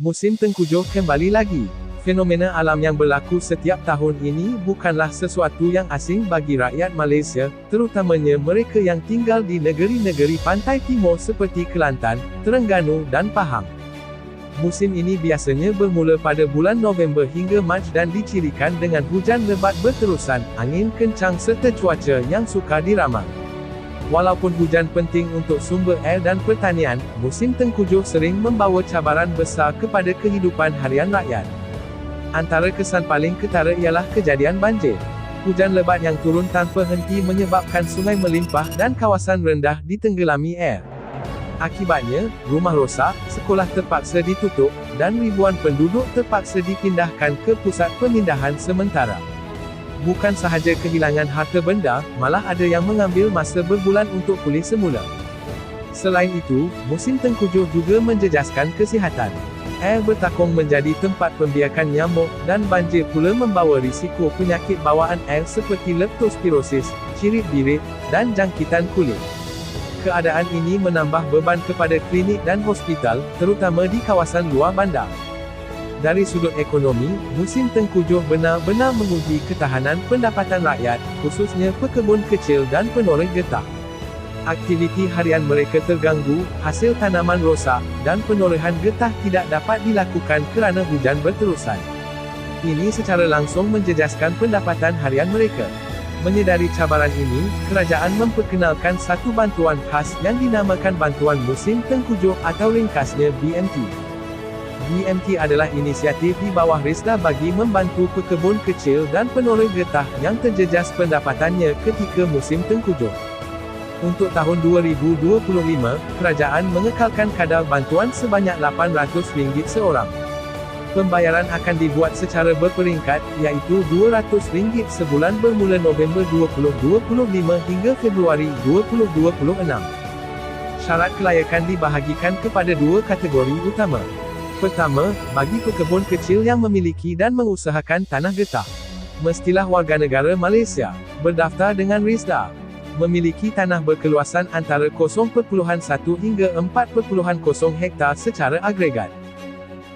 Musim tengkujuh kembali lagi. Fenomena alam yang berlaku setiap tahun ini bukanlah sesuatu yang asing bagi rakyat Malaysia, terutamanya mereka yang tinggal di negeri-negeri pantai timur seperti Kelantan, Terengganu dan Pahang. Musim ini biasanya bermula pada bulan November hingga Mac dan dicirikan dengan hujan lebat berterusan, angin kencang serta cuaca yang sukar diramal. Walaupun hujan penting untuk sumber air dan pertanian, musim tengkujuh sering membawa cabaran besar kepada kehidupan harian rakyat. Antara kesan paling ketara ialah kejadian banjir. Hujan lebat yang turun tanpa henti menyebabkan sungai melimpah dan kawasan rendah ditenggelami air. Akibatnya, rumah rosak, sekolah terpaksa ditutup, dan ribuan penduduk terpaksa dipindahkan ke pusat pemindahan sementara. Bukan sahaja kehilangan harta benda, malah ada yang mengambil masa berbulan untuk pulih semula. Selain itu, musim tengkujuh juga menjejaskan kesihatan. Air bertakung menjadi tempat pembiakan nyamuk, dan banjir pula membawa risiko penyakit bawaan air seperti leptospirosis, cirit birit, dan jangkitan kulit. Keadaan ini menambah beban kepada klinik dan hospital, terutama di kawasan luar bandar. Dari sudut ekonomi, musim tengkujuh benar-benar menguji ketahanan pendapatan rakyat, khususnya pekebun kecil dan penoreh getah. Aktiviti harian mereka terganggu, hasil tanaman rosak, dan penorehan getah tidak dapat dilakukan kerana hujan berterusan. Ini secara langsung menjejaskan pendapatan harian mereka. Menyedari cabaran ini, kerajaan memperkenalkan satu bantuan khas yang dinamakan Bantuan Musim Tengkujuh atau ringkasnya BMT. BMT adalah inisiatif di bawah RISDA bagi membantu pekebun kecil dan penoreh getah yang terjejas pendapatannya ketika musim tengkujuh. Untuk tahun 2025, kerajaan mengekalkan kadar bantuan sebanyak RM800 seorang. Pembayaran akan dibuat secara berperingkat, iaitu RM200 sebulan bermula November 2025 hingga Februari 2026. Syarat kelayakan dibahagikan kepada dua kategori utama. Pertama, bagi pekebun kecil yang memiliki dan mengusahakan tanah getah. Mestilah warga negara Malaysia, berdaftar dengan RISDA. Memiliki tanah berkeluasan antara 0.1 hingga 4.0 hektar secara agregat.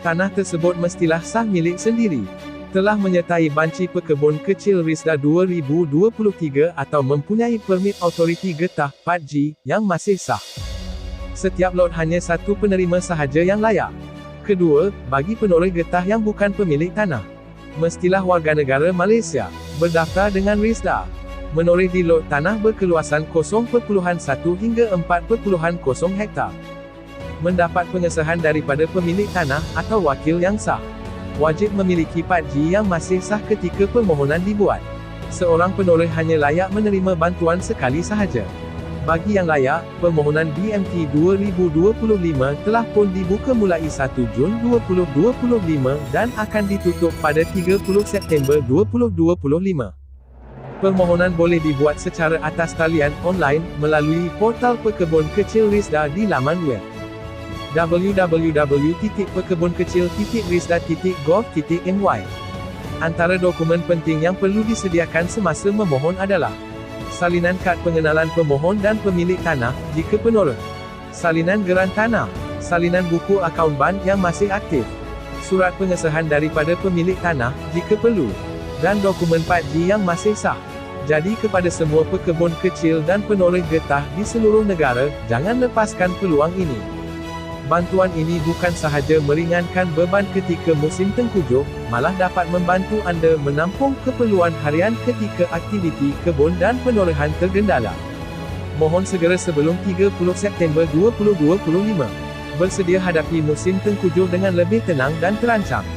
Tanah tersebut mestilah sah milik sendiri. Telah menyertai banci pekebun kecil RISDA 2023 atau mempunyai permit autoriti getah 4G yang masih sah. Setiap lot hanya satu penerima sahaja yang layak. Kedua, bagi penoreh getah yang bukan pemilik tanah. Mestilah warga negara Malaysia, berdaftar dengan RISDA. Menoreh di lot tanah berkeluasan 0.1 hingga 4.0 hektar. Mendapat pengesahan daripada pemilik tanah, atau wakil yang sah. Wajib memiliki 4G yang masih sah ketika permohonan dibuat. Seorang penoreh hanya layak menerima bantuan sekali sahaja. Bagi yang layak, permohonan BMT 2025 telah pun dibuka mulai 1 Jun 2025 dan akan ditutup pada 30 September 2025. Permohonan boleh dibuat secara atas talian online melalui portal pekebun kecil RISDA di laman web www.pekebonkecil-risda.gov.my. Antara dokumen penting yang perlu disediakan semasa memohon adalah Salinan kad pengenalan pemohon dan pemilik tanah, jika penoreh. Salinan geran tanah. Salinan buku akaun bank yang masih aktif. Surat pengesahan daripada pemilik tanah, jika perlu. Dan dokumen 4G yang masih sah. Jadi kepada semua pekebun kecil dan penoreh getah di seluruh negara, jangan lepaskan peluang ini. Bantuan ini bukan sahaja meringankan beban ketika musim tengkujuh, malah dapat membantu anda menampung keperluan harian ketika aktiviti kebun dan penorehan tergendala. Mohon segera sebelum 30 September 2025. Bersedia hadapi musim tengkujuh dengan lebih tenang dan terancang.